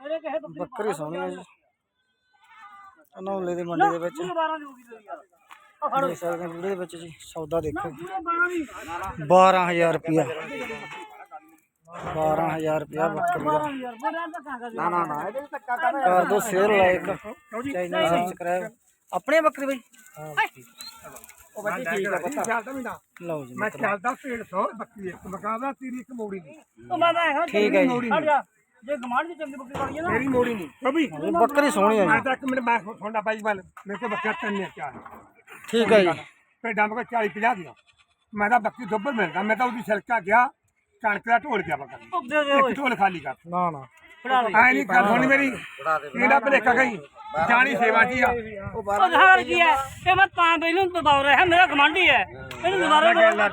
ਮੇਰੇ ਕਹੇ ਬੱਕਰੀ ਸੋਹਣੀ ਹੈ ਜੀ। ਅਨੌਲੇ ਦੀ ਮੰਡੀ ਦੇ ਵਿੱਚ। 12 ਦੀ ਹੋ ਗਈ ਤੇਰੀ ਯਾਰ। ਦੇਖ ਸਕਦੇ ਹੋ ਵੀਡੀਓ ਦੇ ਵਿੱਚ ਜੀ ਸੌਦਾ ਦੇਖੋ। ਪੂਰੇ 12 ਦੀ। 12000 ਰੁਪਿਆ 12000 ਰੁਪਿਆ ਬੱਕਰੀ ਦਾ। ਨਾ ਨਾ ਨਾ ਇਹਦੇ ਧੱਕਾ ਕਰ। ਦੋ ਸ਼ੇਅਰ ਲਾਇਕ ਚੈਨਲ ਸਬਸਕ੍ਰਾਈਬ ਆਪਣੀ ਬੱਕਰੀ ਬਈ। ਉਹ ਬੱਚੀ ਠੀਕ ਆ ਬੱਚਾ ਚੱਲਦਾ ਵੀ ਨਾ ਲਓ ਜੀ ਮੈਂ ਚੱਲਦਾ 150 ਬੱਕਰੀ ਇੱਕ ਮਕਾਦਾ ਤੇਰੀ ਇੱਕ ਮੋੜੀ ਦੀ। ਉਹ ਮੈਂ ਤਾਂ ਇਹੋ ਠੀਕ ਹੈ ਜੀ। ਹਟ ਜਾ ਜੇ ਗਮਾਂਡ ਦੀ ਚੰਗੀ ਬੱਕਰੀ ਵਾਲੀ ਹੈ ਨਾ। ਮੇਰੀ ਮੋੜੀ ਨਹੀਂ। ਕਭੀ ਇਹ ਬੱਕਰੀ ਸੋਹਣੀ ਹੈ ਮੈਂ ਤਾਂ ਇੱਕ ਮਿੰਟ ਮੈਂ ਤੁਹਾਡਾ ਬਾਈ ਵੱਲ ਮੇਰੇ ਕੋਲ ਬੱਕਰਾ ਤਿੰਨ ਚਾਰ। ਠੀਕ ਹੈ ਜੀ। ਭੇਡਾਂ ਮਗਾ 40 50 ਦੀਆਂ। ਮੈਂ ਤਾਂ ਬੱਕਰੀ ਦੁੱਬਰ ਮਿਲਦਾ। ਮੈਂ ਤਾਂ ਉਹਦੀ ਛਿਲਕਾ ਗਿਆ ਕਣਕ ਦਾ ਢੋਲ ਗਿਆ ਬੱਕਰੀ। ਢੋਲ ਖਾਲੀ ਕਰ। ਨਾ ਨਾ। ਐ ਨਹੀਂ ਗੱਲ ਸੁਣੀ ਮੇਰੀ ਇਹਦਾ ਭਲੇਖਾ ਗਈ ਜਾਣੀ ਸੇਵਾ ਜੀ ਆ? ਉਹ ਹਾਲ ਕੀ ਹੈ? ਇਹ ਮੈਂ ਤਾਂ ਪਹਿਲਾਂ ਦਬਾਉ ਰਿਹਾ ਮੇਰਾ ਗਮਾਂਡੀ ਹੈ ਇਹਨੂੰ ਦੁਬਾਰਾ ਬੋਲ ਨਾ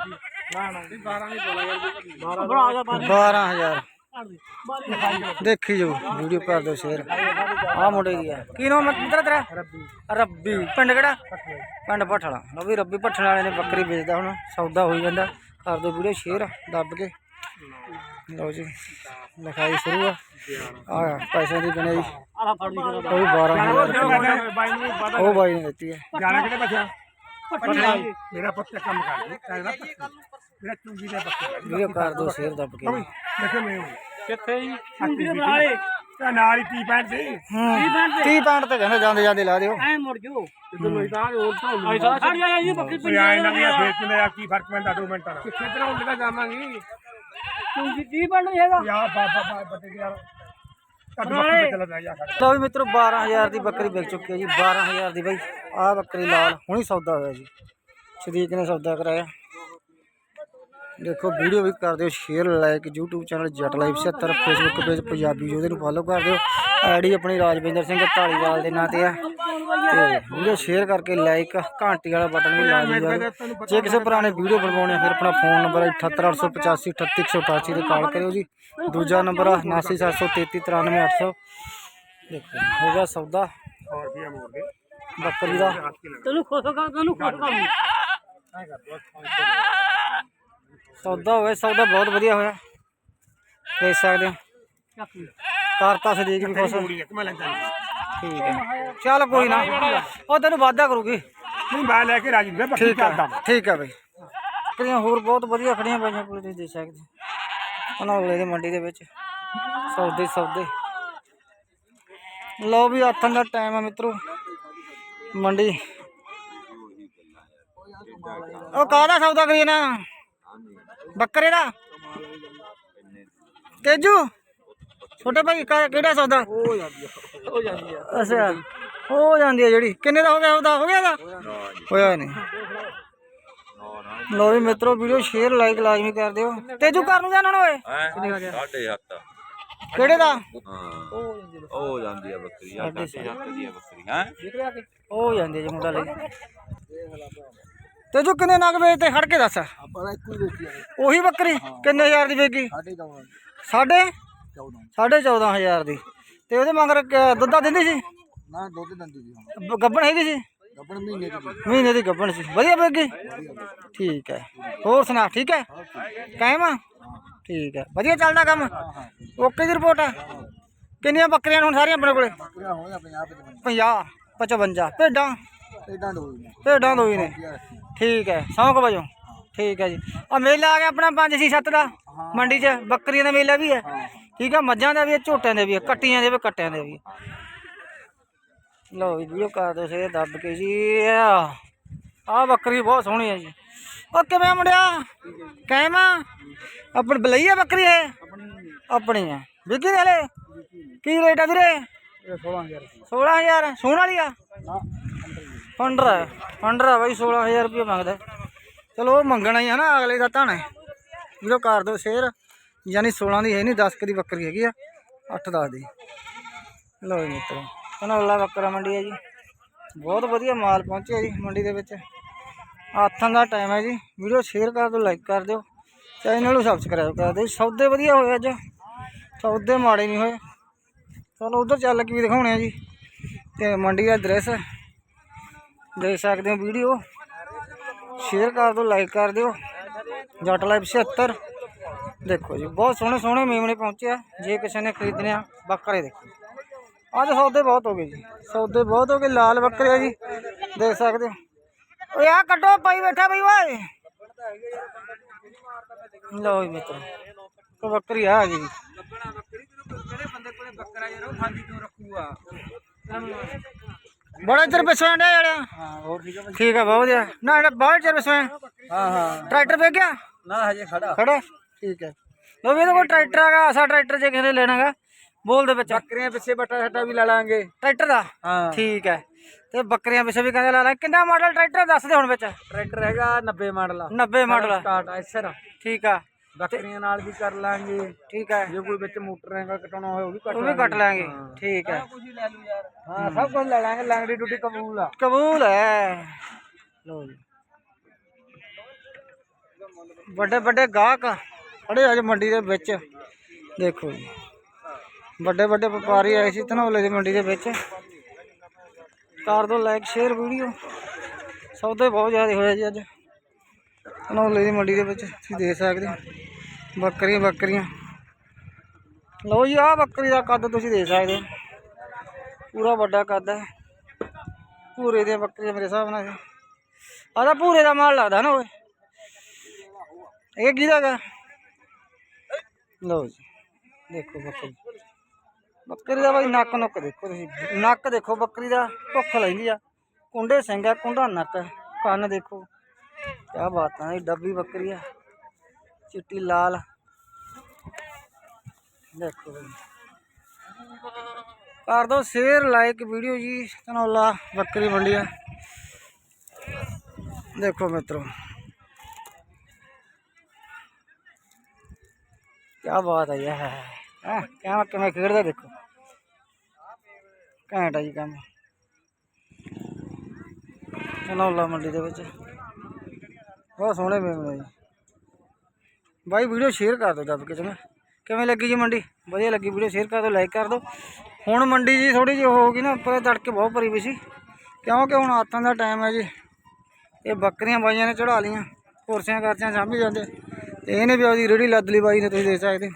ਨਾ। 12 ਨਹੀਂ ਬੋਲਾ ਯਾਰ ਬੜਾ ਜਾ ਬਾਹਰ 12000 ਕੱਢ ਦੇ ਬਾਹਰ ਦੇਖੀ ਜੋ ਵੀਡੀਓ ਕਰ ਦਿਓ ਸ਼ੇਅਰ। ਆ ਮੁੰਡੇ ਦੀ ਆ। ਕੀ ਨਾਮ ਹੈ ਤੇਰਾ? ਰੱਬੀ। ਰੱਬੀ। ਪਿੰਡ ਕਿਹੜਾ? ਪਿੰਡ ਭੱਠਲਾ ਲਓ ਵੀ ਰੱਬੀ ਭੱਠਣ ਵਾਲੇ ਨੇ ਬੱਕਰੀ ਵੇਚਦਾ ਹੁਣ ਸੌਦਾ ਹੋਈ ਜਾਂਦਾ। ਕਰ ਦਿਓ ਵੀਡੀਓ ਸ਼ੇਅਰ ਦੱਬ ਕੇ। ਲਓ ਜੀ ਲਿਖਾਈ ਸ਼ੁਰੂ ਆ। ਆ ਪੈਸੇ ਦੀ ਫੜ ਲਈ ਜਰਾ ਉਹ ਵੀ 12000 ਰੁਪਏ ਬਾਈ ਨੂੰ ਪਤਾ ਉਹ ਬਾਈ ਨੇ ਦਿੱਤੀ ਹੈ ਜਾਣਾ ਕਿਤੇ ਬੱਚਾ ਮੇਰਾ ਪੁੱਤ ਕੰਮ ਕਰ ਕਹਿੰਦਾ ਮੇਰਾ ਚੁੰਗੀ ਦਾ ਵੀਡੀਓ ਕਰ ਦਿਓ ਸ਼ੇਅਰ ਦੱਬ ਕੇ। ਦੇਖੋ ਮੈਂ ਕਿੱਥੇ ਜੀ? ਦੇ ਨਾਲੇ ਤੇ ਨਾਲ ਹੀ ਟੀ ਪੈਂਟ ਸੀ। 30 ਪੈਂਟ ਤੇ। ਕਹਿੰਦੇ ਜਾਂਦੇ ਜਾਂਦੇ ਲਾ ਦਿਓ। ਐ ਮੁੜ ਜੋ ਜਦੋਂ ਮੈਂ ਤਾਂ ਹੋਰ ਤਾਂ ਐਸਾ ਛੱਡ ਜਾ ਜੀ ਬੱਕਰੀ ਕੋਈ ਆਏ ਨਾ ਗਿਆ ਫੇਰ ਕਿੰਨੇ ਆ ਕੀ ਫ਼ਰਕ ਪੈਂਦਾ 2 ਮਿੰਟਾਂ ਦਾ? ਕਿੱਥੇ ਤਰ੍ਹਾਂ ਕੇ ਜਾਵਾਂਗੀ। ਤੂੰ ਜੀ ਬਣ ਬਾਬਾ ਬਾਬਾ ਯਾਰ ਲਓ ਵੀ ਮਿੱਤਰੋ 12000 ਦੀ ਬੱਕਰੀ ਵਿਕ ਚੁੱਕੀ ਹੈ ਜੀ 12000 ਦੀ ਬਾਈ ਆਹ ਬੱਕਰੀ ਲਾਲ ਹੁਣੀ ਸੌਦਾ ਹੋਇਆ ਜੀ। ਸਦੀਕ ਨੇ ਸੌਦਾ ਕਰਾਇਆ। ਦੇਖੋ ਵੀਡੀਓ ਵੀ ਕਰ ਦਿਓ share like YouTube channel Jatt live 76 Facebook page Punjabi Yodhe ਨੂੰ ਫੋਲੋ ਕਰ ਦਿਓ। ਆਈਡੀ ਆਪਣੀ ਰਾਜਵਿੰਦਰ ਸਿੰਘ ਢਾਲੀਵਾਲ ਦੇ ਨਾਂ ਤੇ ਆ ਵੀਡੀਓ ਸ਼ੇਅਰ ਕਰਕੇ ਲਾਈਕ ਘੰਟੀ ਵਾਲਾ ਬਟਨ ਵੀ ਲਾ ਦਿਓ ਜੇ ਕਿਸੇ ਪੁਰਾਣੇ ਵੀਡੀਓ ਬਣਵਾਉਣੇ ਆ ਫਿਰ ਆਪਣਾ ਫੋਨ ਨੰਬਰ 78885 38188 ਤੇ ਕਾਲ ਕਰਿਓ ਜੀ। ਦੂਜਾ ਨੰਬਰ 7973333800 ਦੇਖੋ ਹੋ ਗਿਆ ਸੌਦਾ ਹੋਰ ਵੀ ਆ ਮੋੜ ਦੇ ਬੱਕਰੀ ਦਾ। ਤੈਨੂੰ ਖੁਸ਼ ਕਰ ਤੈਨੂੰ ਖੁਸ਼ ਕਰ ਸੌਦਾ ਹੋਇਆ ਸੌਦਾ ਬਹੁਤ ਵਧੀਆ ਹੋਇਆ। ਦੇਖ ਸਕਦੇ ਹੋ। ਚੱਕ ਲਈ। ਕਰਤਾ ਸਦੀਕ ਵੀ ਖੁਸ਼ ਮੋੜੀ ਇੱਕ ਮੈਂ ਲੈ ਜਾਂਦੀ ਠੀਕ ਹੈ। ਚੱਲ ਕੋਈ ਨਾ। ਉਹ ਤੈਨੂੰ ਵਾਅਦਾ ਕਰੂਗੀ। ਨਹੀਂ ਮੈਂ ਲੈ ਕੇ ਰਾਜੀ ਮੈਂ ਠੀਕ ਚੱਲਦਾ ਹੈ ਠੀਕ ਹੈ ਬਈ। ਬੱਕਰੀਆਂ ਹੋਰ ਬਹੁਤ ਵਧੀਆ ਖੜੀਆਂ ਪਈਆਂ ਕੋਲ ਤੁਸੀਂ ਦੇਖ ਸਕਦੇ। ਅਨੌਲੇ ਦੀ ਮੰਡੀ ਦੇ ਵਿੱਚ। ਸੌਦੇ ਸੌਦੇ। ਲਓ ਵੀ ਆਥਣ ਦਾ ਟਾਈਮ ਆ ਮਿੱਤਰੋ। ਮੰਡੀ। ਉਹ ਕਾਹਦਾ ਸੌਦਾ ਕਰੀਏ ਨਾ ਬੱਕਰੇ ਦਾ? ਤੇਜੂ? ਛੋਟੇ ਭਾਈ ਕਿਹੜਾ ਸੌਦਾ? ਹੋ ਜਾਂਦੀ ਆ। ਅੱਛਾ ਹੋ ਜਾਂਦੀ ਹੈ ਜਿਹੜੀ। ਕਿੰਨੇ ਦਾ ਹੋ ਗਿਆ? ਉਹਦਾ ਹੋ ਗਿਆ ਦਾ ਹੋਇਆ ਨਹੀਂ। ਲੋ ਵੀ ਮਿੱਤਰੋ ਵੀਡੀਓ ਸ਼ੇਅਰ ਲਾਈਕ ਲਾਜ਼ਮੀ ਕਰ ਦਿਓ। ਤੇਜੂ ਘਰ ਨੂੰ ਜਾਣਾ ਓਏ? ਹੱਥ ਕਿਹੜੇ ਦਾ? ਹਾਂ। ਉਹ ਜਾਂਦੀ ਆ ਬੱਕਰੀ ਆ ਸਾਢੇ ਹੱਥ ਦੀ ਆ ਬੱਕਰੀ ਹੈ? ਹੋ ਜਾਂਦੀ ਹੈ ਜੀ ਮੁੰਡਾ ਲਈ ਤੇਜੂ ਕਿੰਨੇ ਨਗ ਵੇਚਦੇ ਖੜ ਕੇ ਦੱਸ। ਆਪਾਂ ਇੱਕੋ ਹੀ ਵੇਚੀ ਉਹੀ ਬੱਕਰੀ? ਕਿੰਨੇ ਹਜ਼ਾਰ ਦੀ ਵੇਚੀ? ਸਾਡੇ ਜਾਵਾਂ ਸਾਢੇ? 14 ਸਾਢੇ 14000 ਦੀ। ਤੇ ਉਹਦੇ ਮਗਰ ਕ- ਦੁੱਧਾ ਦਿੰਦੀ ਸੀ? ਨਾ ਦੁੱਧ ਦੰਦੀ ਬ- ਗੱਭਣ ਹੈਗੀ ਸੀ? ਗੱਬਣ ਮਹੀਨੇ ਦੀ ਮਹੀਨੇ ਦੀ ਗੱਭਣ ਸੀ। ਵਧੀਆ ਵੇਗੀ ਠੀਕ ਹੈ। ਹੋਰ ਸੁਣਾ ਠੀਕ ਹੈ? ਕਾਇਮ ਆ? ਠੀਕ ਹੈ। ਵਧੀਆ ਚੱਲਦਾ ਕੰਮ? ਓਕੇ ਦੀ ਰਿਪੋਰਟ? ਆ ਕਿੰਨੀਆਂ ਬੱਕਰੀਆਂ ਨੇ ਹੁਣ ਸਾਰੀਆਂ ਆਪਣੇ ਕੋਲੇ? ਪੂਰਾ ਹੋਇਆ 50 50 55 ਭੇਡਾਂ? ਇਦਾਂ ਦੋ ਨੇ। ਭੇਡਾਂ ਦੋ ਹੀ ਨੇ। ਠੀਕ ਹੈ। ਸੌਂਕ ਵਜੋਂ। ਠੀਕ ਹੈ ਜੀ। ਆ ਮੇਲਾ ਆ ਗਿਆ ਆਪਣਾ 5 6 7 ਦਾ। ਮੰਡੀ 'ਚ ਬੱਕਰੀਆਂ ਦਾ ਮੇਲਾ ਵੀ ਹੈ। ਠੀਕ ਹੈ ਮੱਝਾਂ ਦਾ ਵੀ ਹੈ ਝੋਟਿਆਂ ਦੇ ਵੀ ਹੈ ਕੱਟੀਆਂ ਦੇ ਵੀ ਕੱਟਿਆਂ ਦੇ ਵੀ ਲਓ ਜੀ ਵੀਡੀਓ ਕਰ ਦੋ ਸੇ ਦੱਬ ਕੇ ਜੀ ਆ ਬੱਕਰੀ ਬਹੁਤ ਸੋਹਣੀ ਹੈ ਜੀ। ਉਹ ਕਿਵੇਂ ਮੁੰਡਿਆ? ਕਾਇਮ ਆ? ਆਪਣੀ ਬਲਈ ਆ ਬੱਕਰੀ ਹੈ ਆਪਣੀ ਹੈ ਵਿਕੀ ਦੇ ਹਲੇ? ਕੀ ਰੇਟ ਆ ਵੀਰੇ? 16000 16000 ਸੋਹਣ ਵਾਲੀ ਆ? ਪੰਡਰਾ ਪੰਡਰਾ ਬਾਈ 16000 ਰੁਪਏ ਮੰਗਦਾ। ਚਲੋ ਉਹ ਮੰਗਣਾ ਹੀ ਆ ਨਾ ਅਗਲੇ ਦਾ ਧਾਣਾ ਵੀਰੋ ਕਰ ਦੋ ਸ਼ੇਅਰ ਯਾਨੀ 16 ਦੀ ਹੈ ਨਹੀਂ 10 ਦੀ ਬੱਕਰੀ ਹੈਗੀ ਆ 8 10 ਦੀ। ਲਓ ਜੀ ਮਿੱਤਰੋ ਕਨੌਲਾ ਬੱਕਰਾ ਮੰਡੀ ਹੈ ਜੀ। ਬਹੁਤ ਵਧੀਆ ਮਾਲ ਪਹੁੰਚਿਆ ਜੀ ਮੰਡੀ ਦੇ ਵਿੱਚ। ਆਥਾਂ ਦਾ ਟਾਈਮ ਹੈ ਜੀ। ਵੀਡੀਓ ਸ਼ੇਅਰ ਕਰ ਦਿਓ ਲਾਈਕ ਕਰ ਦਿਓ। ਚੈਨਲ ਨੂੰ ਸਬਸਕ੍ਰਾਈਬ ਕਰ ਦਿਓ ਸੌਦੇ ਵਧੀਆ ਹੋਏ ਅੱਜ। ਸੌਦੇ ਮਾੜੇ ਨਹੀਂ ਹੋਏ। ਚਲੋ ਉਧਰ ਚੱਲ ਕੇ ਵੀ ਦਿਖਾਉਣੇ ਆ ਜੀ। ਤੇ ਮੰਡੀ ਦਾ ਦ੍ਰਿਸ਼ ਦੇਖ ਸਕਦੇ ਹੋ ਵੀਡੀਓ। ਸ਼ੇਅਰ ਕਰ ਦਿਓ ਲਾਈਕ ਕਰ ਦਿਓ। ਜੱਟ ਲਾਈਵ 76 ਦੇਖੋ ਜੀ ਬਹੁਤ ਸੋਹਣੇ ਸੋਹਣੇ ਮੇਮਣੇ ਪਹੁੰਚੇ ਆ ਜੇ ਕਿਸੇ ਨੇ ਖਰੀਦਣੇ ਆ ਬੱਕਰੇ ਦੇਖੋ। ਅੱਜ ਸੌਦੇ ਬਹੁਤ ਹੋ ਗਏ ਜੀ ਸੌਦੇ ਬਹੁਤ ਹੋ ਗਏ ਲਾਲ ਬੱਕਰੇ ਆ ਜੀ ਦੇਖ ਸਕਦੇ ਹੋ। ਓਏ ਆ ਕੱਢੋ ਪਾਈ ਬੈਠਾ ਬਈ ਓਏ। ਲਓ ਜੀ ਮਿੱਤਰ ਕੋ ਬੱਕਰੀ ਆ ਜੀ ਬੜਾ ਚਿਰ ਪਿਛੋਂ ਆਂਦਾ ਯਾਰ ਹਾਂ ਹੋਰ ਠੀਕ ਹੈ ਠੀਕ ਹੈ ਬਹੁਤ ਵਧੀਆ। ਨਾ ਇਹਦਾ ਬਹੁਤ ਚਿਰ ਪਿਛੋਂ ਹਾਂ ਹਾਂ। ਟਰੈਕਟਰ ਵੇਚ ਗਿਆ ਨਾ ਹਜੇ ਖੜਾ। ਖੜਾ? ਠੀਕ ਹੈ। ਲੋ ਵੀ ਇਹਦੇ ਕੋਲ ਟਰੈਕਟਰ ਹੈਗਾ ਆਸਾ ਟਰੈਕਟਰ ਜੇ ਕਿਸੇ ਨੇ ਲੈਣਾਗਾ ਬੋਲ ਦੇ ਵਿੱਚ। ਬੱਕਰੀਆਂ ਪਿੱਛੇ ਬੱਟਾ ਛੱਟਾ ਵੀ ਲਾ ਲਾਂਗੇ। ਟਰੈਕਟਰ ਦਾ? ਹਾਂ। ਠੀਕ ਹੈ। ਤੇ ਬੱਕਰੀਆਂ ਪਿੱਛੇ ਵੀ ਕਹਿੰਦੇ ਲਾ ਲੈ ਕਿੰਨਾ ਮਾਡਲ ਟਰੈਕਟਰ ਦੱਸ ਦੇ ਹੁਣ ਵਿੱਚ। ਟਰੈਕਟਰ ਹੈਗਾ 90 ਮਾਡਲ 90 ਮਾਡਲ ਸਟਾਰਟ ਐਸਰ ਠੀਕ ਆ। ਬੱਕਰੀਆਂ ਨਾਲ ਵੀ ਕਰ ਲਾਂਗੇ। ਠੀਕ ਹੈ। ਜੇ ਕੋਈ ਵਿੱਚ ਮੋਟਰ ਹੈਗਾ ਕਟਾਉਣਾ ਹੋਵੇ ਉਹ ਵੀ ਕੱਟ ਉਹ ਵੀ ਕੱਟ ਲਾਂਗੇ। ਠੀਕ ਹੈ। ਕੁਝ ਲੈ ਲੂ ਯਾਰ। ਹਾਂ ਸਭ ਕੁਝ ਲੈ ਲਾਂਗੇ। ਲੰਗੜੀ ਡੂਟੀ ਕਬੂਲ ਆ। ਕਬੂਲ ਹੈ। ਲੋ ਜੀ। ਵੱਡੇ ਵੱਡੇ ਗਾਹਕ ਖੜੇ ਅੱਜ ਮੰਡੀ ਦੇ ਵਿੱਚ। ਦੇਖੋ ਜੀ। ਵੱਡੇ ਵੱਡੇ ਵਪਾਰੀ ਆਏ ਸੀ ਧਨੌਲੇ ਦੀ ਮੰਡੀ ਦੇ ਵਿੱਚ। ਕਰ ਦੋ ਲਾਈਕ ਸ਼ੇਅਰ ਵੀਡੀਓ ਸੌਦੇ ਬਹੁਤ ਜ਼ਿਆਦਾ ਹੋਇਆ ਜੀ ਅੱਜ। ਧਨੌਲੇ ਦੀ ਮੰਡੀ ਦੇ ਵਿੱਚ ਤੁਸੀਂ ਦੇਖ ਸਕਦੇ ਹੋ। ਬੱਕਰੀਆਂ ਬੱਕਰੀਆਂ। ਲਓ ਜੀ, ਆਹ ਬੱਕਰੀ ਦਾ ਕੱਦ ਤੁਸੀਂ ਦੇਖ ਸਕਦੇ ਹੋ। ਪੂਰਾ ਵੱਡਾ ਕੱਦ ਹੈ। ਪੂਰੇ ਦੀਆਂ ਬੱਕਰੀਆਂ ਮੇਰੇ ਹਿਸਾਬ ਨਾਲ। ਆਹ ਤਾਂ ਪੂਰੇ ਦਾ ਮਾਲ ਲੱਗਦਾ ਨਾ ਓਏ। ਇਹ ਕਿਹਦਾ ਗਾ ਲਓ ਜੀ। ਦੇਖੋ ਬੱਕਰੀ। ਬੱਕਰੀ ਦਾ ਬਾਈ ਨੱਕ ਨੁੱਕ ਦੇਖੋ ਤੁਸੀਂ। ਨੱਕ ਦੇਖੋ ਬੱਕਰੀ ਦਾ, ਭੁੱਖ ਲੈਂਦੀ ਆ। ਕੁੰਡੇ ਸਿੰਘ ਆ, ਕੁੰਡਾ ਨੱਕ। ਕੰਨ ਦੇਖੋ। ਕਿਆ ਬਾਤ ਹੈ ਇਹ ਡੱਬੀ ਬੱਕਰੀ ਆ। ਚਿੱਟੀ ਲਾਲ। ਦੇਖੋ ਕਰ ਦੋ ਸ਼ੇਅਰ ਲਾਈਕ ਵੀਡੀਓ ਜੀ। ਧਨੌਲਾ ਬੱਕਰੀ ਮੰਡੀ ਦੇਖੋ ਮਿੱਤਰੋ। ਕੀ ਬਾਤ ਹੈ ਯਾਰ। ਹਾਂ ਕਿਵੇਂ ਕਿਵੇਂ ਖੇਡਦਾ ਦੇਖੋ। ਘੈਂਟ ਹੈ ਜੀ ਕੰਮ। ਧਨੌਲਾ ਮੰਡੀ ਦੇ ਵਿੱਚ। ਬਹੁਤ ਸੋਹਣੇ ਮੇਮਣੇ ਜੀ। ਬਾਈ, ਵੀਡੀਓ ਸ਼ੇਅਰ ਕਰ ਦਿਓ ਦੱਬ ਕੇ ਚੰਗਾ। ਕਿਵੇਂ ਲੱਗੀ ਜੀ ਮੰਡੀ? ਵਧੀਆ ਲੱਗੀ ਵੀਡੀਓ ਸ਼ੇਅਰ ਕਰ ਦਿਓ ਲਾਈਕ ਕਰ ਦਿਓ। ਹੁਣ ਮੰਡੀ ਜੀ ਥੋੜੀ ਜਿਹੀ ਹੋ ਗਈ ਨਾ, ਉੱਪਰ ਤੜਕੇ ਬਹੁਤ ਭਰੀ ਵੀ ਸੀ। ਕਿਉਂਕਿ ਹੁਣ ਆਤਾਂ ਦਾ ਟਾਈਮ ਹੈ ਜੀ। ਇਹ ਬੱਕਰੀਆਂ ਬਾਈਆਂ ਨੇ ਚੜਾ ਲੀਆਂ ਕੁਰਸੀਆਂ ਕਰਸੀਆਂ ਸਾਂਭੀ ਜਾਂਦੇ। ਇਹਨੇ ਵੀ ਉਹਦੀ ਰੇੜੀ ਲੱਦ ਲਈ ਬਾਈ ਨੇ ਤੁਸੀਂ ਦੇਖ ਸਕਦੇ।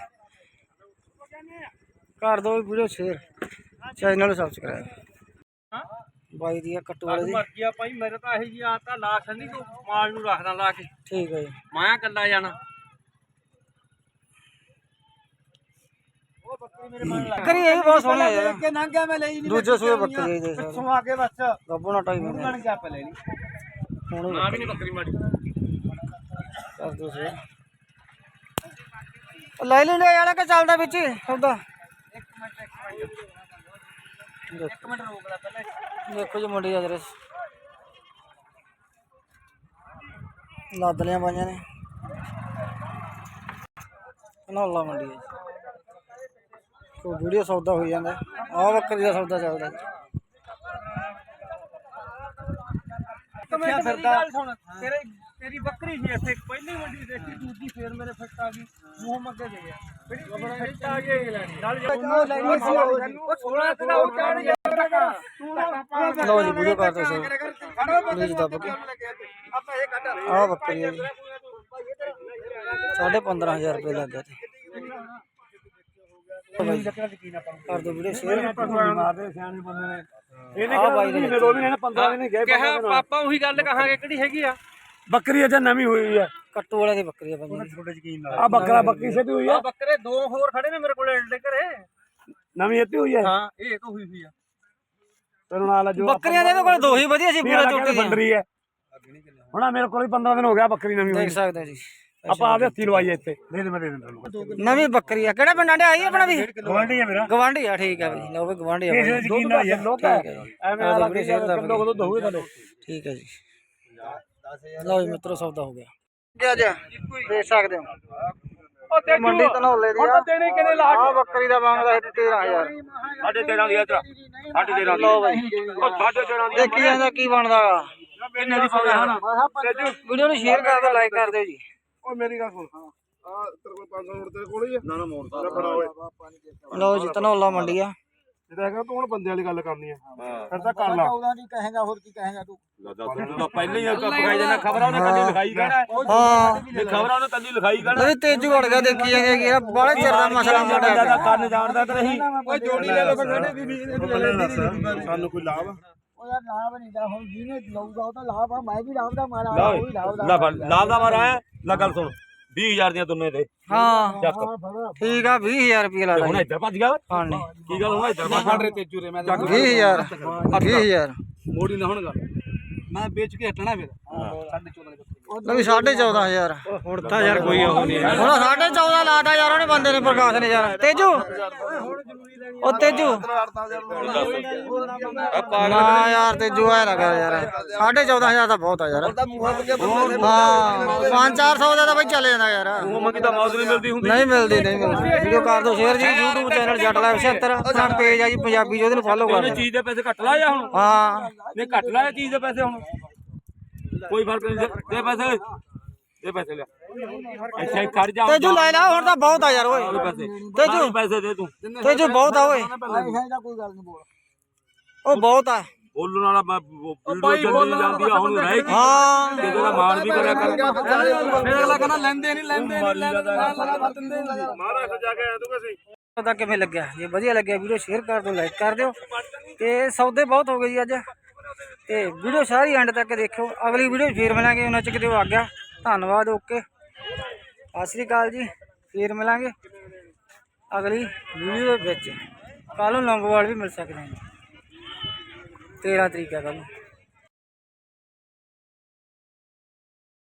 ਕਰ ਦਿਓ ਵੀਡੀਓ ਸ਼ੇਅਰ ਚੈਨਲ ਨੂੰ ਸਬਸਕ੍ਰਾਈਬ ਬਾਈ ਦੀ ਆ ਕੱਟੂ ਵਾਲੇ। ਦੀ ਮਰਜ਼ੀ ਆ ਭਾਈ ਮੇਰੇ ਤਾਂ ਇਹੀ ਜੀ ਆ ਲਾ ਛੰਦੀ ਤੂੰ ਮਾਲ ਨੂੰ ਰੱਖਦਾ ਲਾ ਕੇ ਠੀਕ ਹੈ ਜੀ। ਮਾਇਆ ਕੱਲਾ ਜਾਣਾ। ਬੱਕਰੀ ਇਹ ਵੀ ਬਹੁਤ ਸੋਹਣੀ ਹੈ ਕਿ ਨੰਗਿਆ ਮੈਂ ਲਈ ਦੂਜੇ ਸੂਏ ਬੱਕਰੀ ਦੇ ਸਕਦੇ ਸੋ ਆ ਕੇ ਬਸ। ਗੱਬੂ ਨਾ ਟਾਈ ਬੰਦੇ ਨਣ ਜਾ ਪੈ ਲੈ ਲਈ। ਸੋਹਣੀ ਨਾ ਵੀ ਨਹੀਂ ਬੱਕਰੀ ਮਾੜੀ। ਕਰ ਦੋ ਸੇ ਲੈ ਲੈ ਲੈ ਵਾਲਾ ਕਿ ਚੱਲਦਾ ਵਿੱਚ ਹੀ ਸੌਦਾ ਇੱਕ ਮਿੰਟ ਰੋਕ ਲੈ ਪਹਿਲਾਂ ਦੇਖੋ ਜੀ ਮੁੰਡੇ ਦਾ ਦਰਸ ਲੱਦ ਲਿਆ ਬਾਈਆਂ ਨੇ ਨੌਲਾ ਮੰਡੀ ਹੈ ਕੋ ਵੀਡੀਓ ਸੌਦਾ ਹੋਈ ਜਾਂਦਾ। ਆਹ ਬੱਕਰੀ ਦਾ ਸੌਦਾ ਚੱਲਦਾ। ਜੀ। ਫਿਰਦਾ ਤੇਰੇ ਤੇਰੀ ਬੱਕਰੀ ਸੀ ਇੱਥੇ ਪਹਿਲੀ ਮੰਡੀ ਦੇਖੀ ਦੂਜੀ ਫੇਰ ਮੇਰੇ ਫਿੱਟ ਆ ਗਈ ਮੂੰਹ ਮੱਗੇ ਦੇ ਗਿਆ ਫਿੱਟ ਆ ਗਈ। ਨਾਲ ਲੈਣੀ ਸੀ ਉਹ। 16 ਤੇ ਉਹ ਚੜ ਗਿਆ ਲਓ ਜੀ ਵੀਡੀਓ ਕਰ ਦੋ ਸੋ ਪਲੀਜ਼ ਦੱਬ ਕੇ ਆਪਾਂ ਇਹ ਕੱਢ ਆਹ ਬੱਕਰੀ ਹੈ ਜੀ। ਸਾਢੇ 15000 ਰੁਪਏ ਲੱਗ ਗਿਆ ਤੇ। ਕਰ ਦੋ ਵੀਡੀਓ ਸ਼ੇਅਰ ਮਾਰਦੇ ਸਿਆਣੇ ਬੰਦੇ ਨੇ। ਇਹਨੇ ਮਹੀਨੇ 15 ਦਿਨ ਗਏ ਕਿਹਾ ਪਾਪਾ ਉਹੀ ਗੱਲ ਕਹਾਂਗੇ ਕਿਹੜੀ ਹੈਗੀ ਆ? ਬੱਕਰੀ ਅਜੇ ਨਵੀਂ ਹੋਈ ਹੈ। ਕੱਟੂ ਵਾਲੇ ਦੀ ਬੱਕਰੀ ਹੈ ਭਾਜੀ। ਛੋਟੇ ਯਕੀਨ ਆ ਬੱਕਰਾ ਬੱਕਰੀ ਸੇਤੀ ਹੋਈ ਹੈ। ਆ ਬੱਕਰੇ ਦੋ ਹੋਰ ਖੜੇ ਨੇ ਮੇਰੇ ਕੋਲ ਐਡੇ ਘਰੇ। ਨਵੀਂ ਇੱਥੇ ਹੋਈ ਹੈ। ਹਾਂ ਇਹ ਤਾਂ ਹੋਈ ਹੋਈ ਆ। ਤੈਨੂੰ ਨਾਲ ਜੋ ਬੱਕਰੀਆਂ ਦੇ ਇਹਦੇ ਕੋਲ ਦੋ ਹੀ ਵਧੀਆ ਸੀ ਪੂਰਾ ਚੋਟੀ ਦੀਆਂ। ਬੰਦਰੀ ਹੈ। ਹੁਣ ਆਹ ਮੇਰੇ ਕੋਲ ਵੀ 15 ਦਿਨ ਹੋ ਗਿਆ ਬੱਕਰੀ ਨਵੀਂ ਹੋਈ ਦੇਖ ਸਕਦੇ ਹੋ ਜੀ। ਆਪਾਂ ਆਪਦੇ ਹੱਥੀ ਲਵਾਈ ਹੈ ਇੱਥੇ। ਦੇ ਦੇ ਮੈਂ ਦੇ ਦਿੰਦਾ ਤੁਹਾਨੂੰ ਨਵੀਂ ਬੱਕਰੀ ਆ। ਕਿਹੜਾ ਪਿੰਡਾਂ ਦੇ ਆਈ ਆਪਣਾ ਵੀ? ਗਵਾਂਢੀ ਹੈ ਮੇਰਾ। ਗਵਾਂਢੀ ਆ ਠੀਕ ਆ ਬਈ ਲਓ ਵੀ ਗਵਾਂਢੀ ਆ ਬਾਈ। ਯਕੀਨ ਨਾ ਹੈ ਲੋਕ ਹੈ। ਐਵੇਂ ਆ ਦਾ ਕਿਲੋ ਕਦੋਂ ਠੀਕ ਹੈ ਜੀ। ਲਓ ਜੀ ਮਿੱਤਰੋ ਸੌਦਾ ਹੋ ਗਿਆ। ਜੀ ਅੱਜ ਦੇਖ ਸਕਦੇ ਹੋ। ਉਹ ਤੇ ਮੰਡੀ ਧਨੌਲੇ ਦੀ ਆ। ਦੇਣੇ ਕਿਨੇ ਲਾ ਆਹ ਬੱਕਰੀ ਦਾ ਮੰਗਦਾ ਸੀ 13000 ਸਾਢੇ 13 ਦੀ ਇਧਰ ਸਾਢੇ 13 ਲਓ ਬਾਈ। ਉਹ ਸਾਢੇ 13 ਦੀ ਦੇਖੀ ਜਾਂਦਾ ਕੀ ਬਣਦਾ ਕਿੰਨੇ ਦੀ ਪਾਵੇ ਹਨਾ? ਵੀਡੀਓ ਨੂੰ ਸ਼ੇਅਰ ਕਰ ਦਿਓ ਲਾਈਕ ਕਰ ਦਿਓ ਜੀ। ਓ ਮੇਰੀ ਗੱਲ ਸੁਣ। ਆ ਤੇਰੇ ਕੋਲ 500 ਨੋਟ ਤੇਰੇ ਕੋਲ ਹੀ ਹੈ ਨਾ ਨਾ ਮੋੜਦਾ ਲਓ ਜੀ ਧਨੌਲਾ ਮੰਡੀ ਆ। ਇਹਦਾ ਹੈਗਾ ਤੂੰ ਹੁਣ ਬੰਦੇ ਵਾਲੀ ਗੱਲ ਕਰਨੀ ਹੈ। ਫਿਰ ਤਾਂ ਕਰ ਲਾ। ਉਹਦਾ ਨਹੀਂ ਕਹੇਗਾ ਹੋਰ ਕੀ ਕਹੇਗਾ ਤੂੰ? ਤੂੰ ਤਾਂ ਪਹਿਲਾਂ ਹੀ ਪਕਾਈ ਦੇਣਾ ਖਬਰਾਂ ਉਹਨੇ ਕੱਲੀ ਲਿਖਾਈ ਕਹਿਣਾ। ਹਾਂ। ਇਹ ਖਬਰਾਂ ਉਹਨੇ ਕੱਲੀ ਲਿਖਾਈ ਕਹਿਣਾ। ਨਹੀਂ ਤੇਜੂ ਵੜ ਗਿਆ ਦੇਖੀ ਜਾਂਗੇ ਕਿ ਬੜਾ ਚਿਰ ਦਾ ਮਸਲਾ ਮੁੰਡਾ। ਜ਼ਿਆਦਾ ਕੰਨ ਜਾਣਦਾ ਤੇ ਨਹੀਂ। ਓਏ ਜੋੜੀ ਲੈ ਲਓ ਫਿਰ ਵੀ ਸਾਨੂੰ ਕੋਈ ਲਾਭ? ਆ? ਉਹ ਯਾਰ ਲਾਭ ਨਹੀਂ ਦਾ ਹੁਣ ਜਿਹਨੇ ਲਊਗਾ ਉਹ ਤਾਂ ਲਾਭ ਆ ਮੈਂ ਵੀ ਲਾਭ ਦਾ ਮਾਰਾ ਲਾ ਉਹ ਵੀ ਲਾਭ ਦਾ ਲਾ ਫੜ ਲਾਭ ਦਾ ਮਾਰਾ ਹੈ। ਲੈ ਗੱਲ ਸੁਣ। 20000 ਦੀਆਂ ਦੋਨੇ ਤੇ ਹਾਂ। ਚੱਕ। ਠੀਕ ਆ 20000 ਰੁਪਏ ਲਾ ਤੇ ਹੁਣ ਦੇ ਇੱਧਰ ਭੱਜ ਗਿਆ ਓਏ। ਹਾਂ ਨਹੀਂ ਕੀ ਗੱਲ ਹੁਣ ਇੱਧਰ ਭੱਜ ਗਿਆ? ਤੇਜੂ ਰੇ ਮੈਂ 20000 20000 ਮੋੜੀ ਨਾ ਹੋਣਗਾ ਮੈਂ ਵੇਚ ਕੇ ਹਟਣਾ ਫਿਰ। ਲਓ ਵੀ 14500 ਹੁਣ ਤਾਂ ਯਾਰ ਕੋਈ ਉਹ ਨਹੀਂ ਹੁਣ 14.5 ਲਾਤਾ ਯਾਰ ਉਹਨੇ ਬੰਦੇ ਨੇ ਪ੍ਰਕਾਸ਼ ਨੇ ਯਾਰ। ਤੇਜੂ। ਉਹ ਤੇਜੂ। ਨਾ ਯਾਰ ਤੇਜੂ ਆਇਆ ਲੱਗਾ ਯਾਰ। 14500 ਤਾਂ ਬਹੁਤ ਆ ਯਾਰ। ਹਾਂ 5-400 ਦਾ ਤਾਂ ਬਈ ਚੱਲ ਜਾਂਦਾ ਯਾਰ। ਉਹ ਮੰਗੀ ਤਾਂ ਮੌਜ ਨਹੀਂ ਮਿਲਦੀ ਹੁੰਦੀ। ਨਹੀਂ ਮਿਲਦੀ ਨਹੀਂ ਮਿਲਦੀ। ਵੀਡੀਓ ਕਰ ਦਿਓ ਸ਼ੇਅਰ ਜੀ YouTube ਚੈਨਲ ਜੱਟ ਲਾਈਵ 76 ਆਪਣਾ ਪੇਜ ਆ ਜੀ ਪੰਜਾਬੀ ਜੀ ਉਹਦੇ ਨੂੰ ਫੋਲੋ ਕਰ। ਚੀਜ਼ ਦੇ ਪੈਸੇ ਘੱਟ ਲਾਇਆ ਹੁਣ। ਹਾਂ। ਨਹੀਂ ਘੱਟ ਲਾਇਆ ਚੀਜ਼ ਦੇ ਪੈਸੇ ਹੁਣ। ਕੋਈ ਫ਼ਰਕ ਨਹੀਂ ਦੇ- ਦੇ ਪੈਸੇ ਦੇ ਪੈਸੇ ਲੈ ਇੱਥੇ ਕਰ ਜਾ ਤੇਜੂ ਲੈ ਲਾ ਹੁਣ ਤਾਂ ਬਹੁਤ ਆ ਯਾਰ ਓਏ। ਤੇਜੂ। ਪੈਸੇ ਦੇ ਤੂੰ। ਤੇਜੂ ਬਹੁਤ ਆ ਓਏ। ਉਹ ਬਹੁਤ ਆ। ਬੋਲਣ ਵਾਲਾ ਵੀਡੀਓ ਚੱਲੀ ਜਾਂਦੀ ਆ ਹੁਣ ਰਹਿ ਗਈ ਹਾਂ। ਦਾ ਮਾਣ ਵੀ ਕਰਿਆ ਕਰ। ਫਿਰ ਅਗਲਾ ਕਹਿੰਦਾ ਲੈਂਦੇ ਨਹੀਂ ਲੈਂਦੇ ਨਹੀਂ ਲੈਂਦੇ ਮਹਾਰਾਜ ਜਾ ਕੇ ਆਇਆ ਤੂੰ ਕਿਸੇ ਪਤਾ ਕਿਵੇਂ ਲੱਗਿਆ? ਜੇ ਵਧੀਆ ਲੱਗਿਆ ਵੀਡੀਓ ਸ਼ੇਅਰ ਕਰ ਦਿਓ ਲਾਈਕ ਕਰ ਦਿਓ। ਤੇ ਸੌਦੇ ਬਹੁਤ ਹੋ ਗਏ ਜੀ ਅੱਜ। ਤੇ ਵੀਡੀਓ ਸਾਰੀ ਐਂਡ ਤੱਕ ਦੇਖਿਓ। ਅਗਲੀ ਵੀਡੀਓ ਫੇਰ ਮਿਲਾਂਗੇ। ਉਹਨਾਂ ਚ ਕਿਤੇ ਆ ਗਿਆ। ਧੰਨਵਾਦ ਓਕੇ ਸਤਿ ਸ੍ਰੀ ਅਕਾਲ ਜੀ, ਫੇਰ ਮਿਲਾਂਗੇ ਅਗਲੀ ਵੀਡੀਓ ਦੇ ਵਿੱਚ। ਕੱਲ ਨੂੰ ਲੌਂਗੋਵਾਲ ਵੀ ਮਿਲ ਸਕਦੇ ਹਾਂ 13 ਤਰੀਕ ਹੈ ਕੱਲ ਨੂੰ।